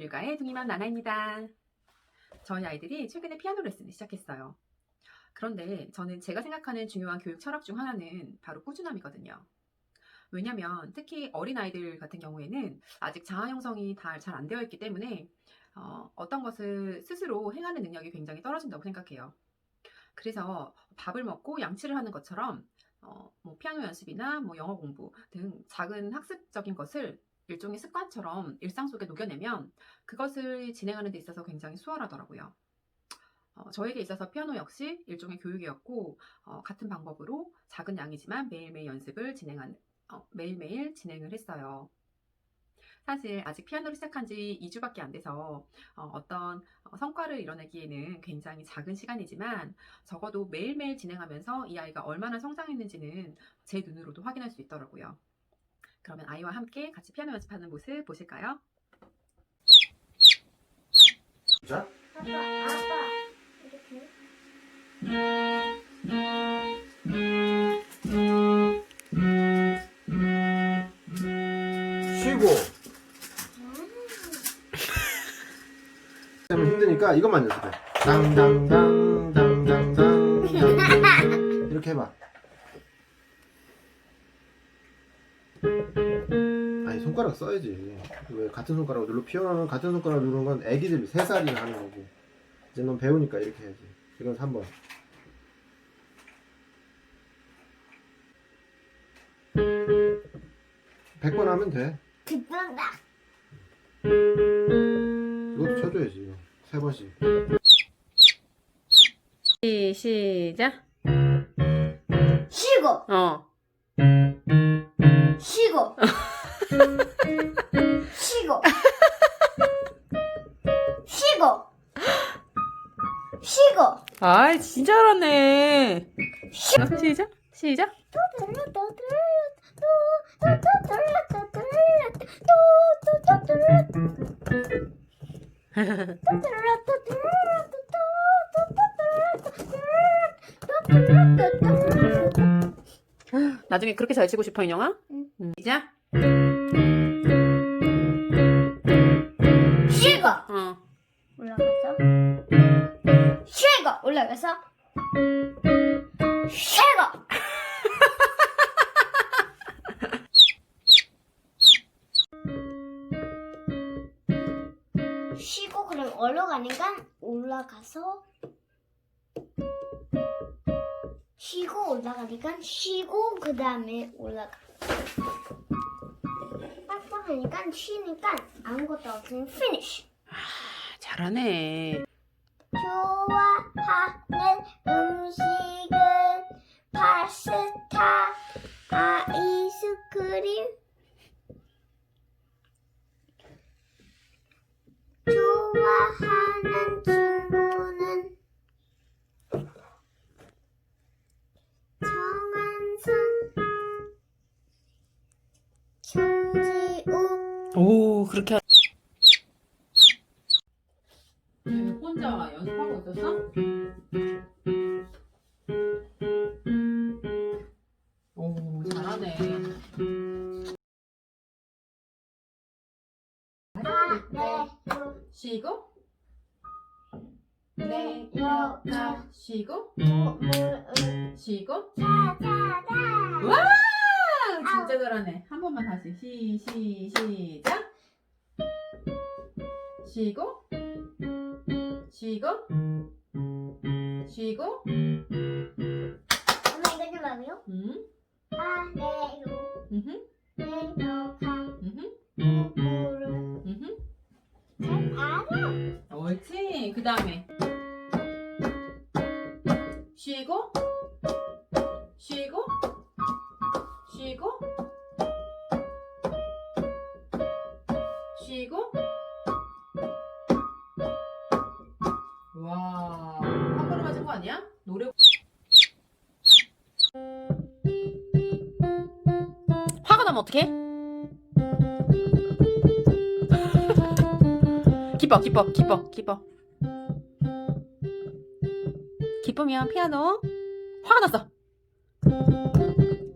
아이들과의 둥이맘 나나입니다. 저희 아이들이 최근에 피아노 레슨을 시작했어요. 그런데 저는 제가 생각하는 중요한 교육 철학 중 하나는 바로 꾸준함이거든요. 왜냐면 특히 어린 아이들 같은 경우에는 아직 자아 형성이 잘안 되어 있기 때문에 어, 어떤 것을 스스로 행하는 능력이 굉장히 떨어진다고 생각해요. 그래서 밥을 먹고 양치를 하는 것처럼 어, 뭐 피아노 연습이나 뭐 영어 공부 등 작은 학습적인 것을 일종의 습관처럼 일상 속에 녹여내면 그것을 진행하는 데 있어서 굉장히 수월하더라고요. 어, 저에게 있어서 피아노 역시 일종의 교육이었고 어, 같은 방법으로 작은 양이지만 매일매일 연습을 진행한 어, 매일매일 진행을 했어요. 사실 아직 피아노를 시작한 지 2주밖에 안 돼서 어, 떤 성과를 이뤄내기에는 굉장히 작은 시간이지만 적어도 매일매일 진행하면서 이 아이가 얼마나 성장했는지는 제 눈으로도 확인할 수 있더라고요. 그러면 아이와 함께 같이 피아노 연습하는 모습 보실까요? 자, 아빠, 아빠. 이렇게. 쉬고. 하면 힘드니까 이것만 연습해. 당당당 당당당 당당 이렇게 해봐. 아니 손가락 써야지. 왜 같은 손가락 눌러 피아노는 같은 손가락 누르는 건 애기들 3살이나 하는 거고. 이제 넌 배우니까 이렇게 해야지. 이건 3번. 백 번 하면 돼. 듣는다. 이것도 쳐줘야지. 세 번씩. 시작. 쉬고, 어. 쉬고. 쉬고. 쉬고. 쉬고. 아, 진짜 잘하네. 시작. 시작. 나중에 그렇게 잘 치고 싶어, 인영아? 응. 시작. 쉬고 어. 올라가서 쉬고 올라가서 쉬고 쉬고 그럼 올라가니까 올라가서 쉬고 올라가니까 쉬고 그 다음에 올라가 빡빡하니까 쉬니까 아무것도 없으면 finish 잘하네. 좋아하는 음식은 파스타, 아이스크림. 좋아하는 친구는 오, 그렇게. 혼자 연습하고 있었어? 오, 잘하네. 아래로 쉬고. 내려가. 쉬고. 몸을 쉬고. 찾아라. 와! 진짜 잘하네. 한 번만 다시. 시, 시, 시작. 쉬고. 쉬고. 쉬고. 엄마 이거 좀 봐요. 음. 아래로 음흠. 내려가 음흠. 몸을 음흠. 찾아라. 옳지. 그 다음에 쉬고 쉬고 아니야? 노래 화가 나면 어떡해? 기뻐 기뻐 기뻐 기뻐. 기쁘면 피아노. 화가 났어.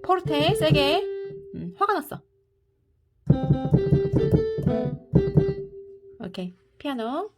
포르테 세게. 음, 화가 났어. 이렇게 피아노